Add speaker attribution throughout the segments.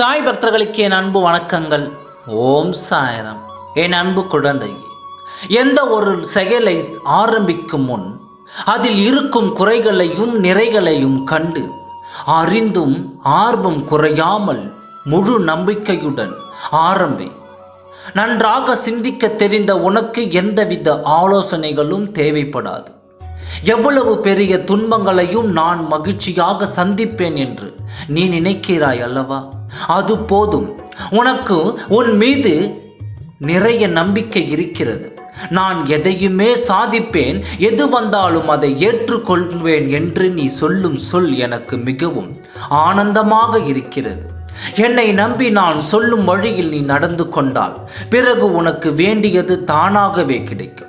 Speaker 1: சாய் பக்தர்களுக்கு என் அன்பு வணக்கங்கள். ஓம் சாயரம். என் அன்பு குழந்தை எந்த ஒரு செயலை ஆரம்பிக்கும் முன் அதில் இருக்கும் குறைகளையும் நிறைகளையும் கண்டு அறிந்தும் ஆர்வம் குறையாமல் முழு நம்பிக்கையுடன் ஆரம்பி நன்றாக சிந்திக்க தெரிந்த உனக்கு எந்தவித ஆலோசனைகளும் தேவைப்படாது. எவ்வளவு பெரிய துன்பங்களையும் நான் மகிழ்ச்சியாக சந்திப்பேன் என்று நீ நினைக்கிறாய் அல்லவா? அது போதும். உனக்கு உன் மீது நிறைய நம்பிக்கை இருக்கிறது. நான் எதையுமே சாதிப்பேன். எது வந்தாலும் அதை ஏற்றுக்கொள்வேன் என்று நீ சொல்லும் சொல் எனக்கு மிகவும் ஆனந்தமாக இருக்கிறது. என்னை நம்பி நான் சொல்லும் வழியில் நீ நடந்து கொண்டால் பிறகு உனக்கு வேண்டியது தானாகவே கிடைக்கும்.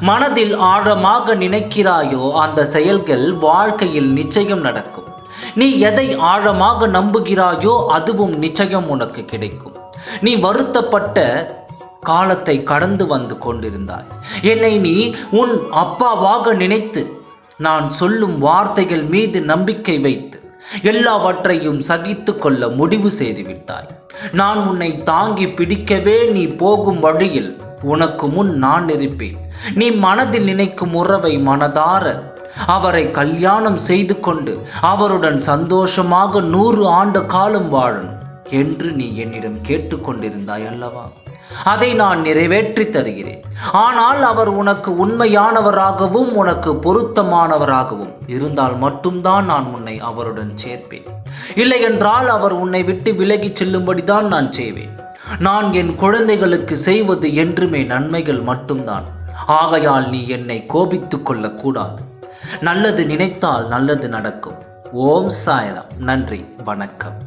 Speaker 1: மனதில் ஆழமாக நினைக்கிறாயோ அந்த செயல்கள் வாழ்க்கையில் நிச்சயம் நடக்கும். நீ எதை ஆழமாக நம்புகிறாயோ அதுவும் நிச்சயம் உனக்கு கிடைக்கும். நீ வருத்தப்பட்ட காலத்தை கடந்து வந்து கொண்டிருந்தாய். என்னை நீ உன் அப்பாவாக நினைத்து நான் சொல்லும் வார்த்தைகள் மீது நம்பிக்கை வைத்து எல்லாவற்றையும் சகித்து கொள்ள முடிவு செய்துவிட்டாய். நான் உன்னை தாங்கி பிடிக்கவே நீ போகும் வழியில் உனக்கு முன் நான் இருப்பேன். நீ மனதில் நினைக்கும் உறவை மனதார அவரை கல்யாணம் செய்து கொண்டு அவருடன் சந்தோஷமாக நூறு ஆண்டு காலம் வாழும் என்று நீ என்னிடம் கேட்டுக்கொண்டிருந்தாய் அல்லவா? அதை நான் நிறைவேற்றி தருகிறேன். ஆனால் அவர் உனக்கு உண்மையானவராகவும் உனக்கு பொருத்தமானவராகவும் இருந்தால் மட்டும்தான் நான் உன்னை அவருடன் சேர்ப்பேன். இல்லையென்றால் அவர் உன்னை விட்டு விலகி செல்லும்படிதான் நான் செய்வேன். நான் என் குழந்தைகளுக்கு செய்வது என்றுமே நன்மைகள் மட்டும்தான். ஆகையால் நீ என்னை கோபித்துக் கொள்ளக்கூடாது. நல்லது நினைத்தால் நல்லது நடக்கும். ஓம் சாயராம். நன்றி. வணக்கம்.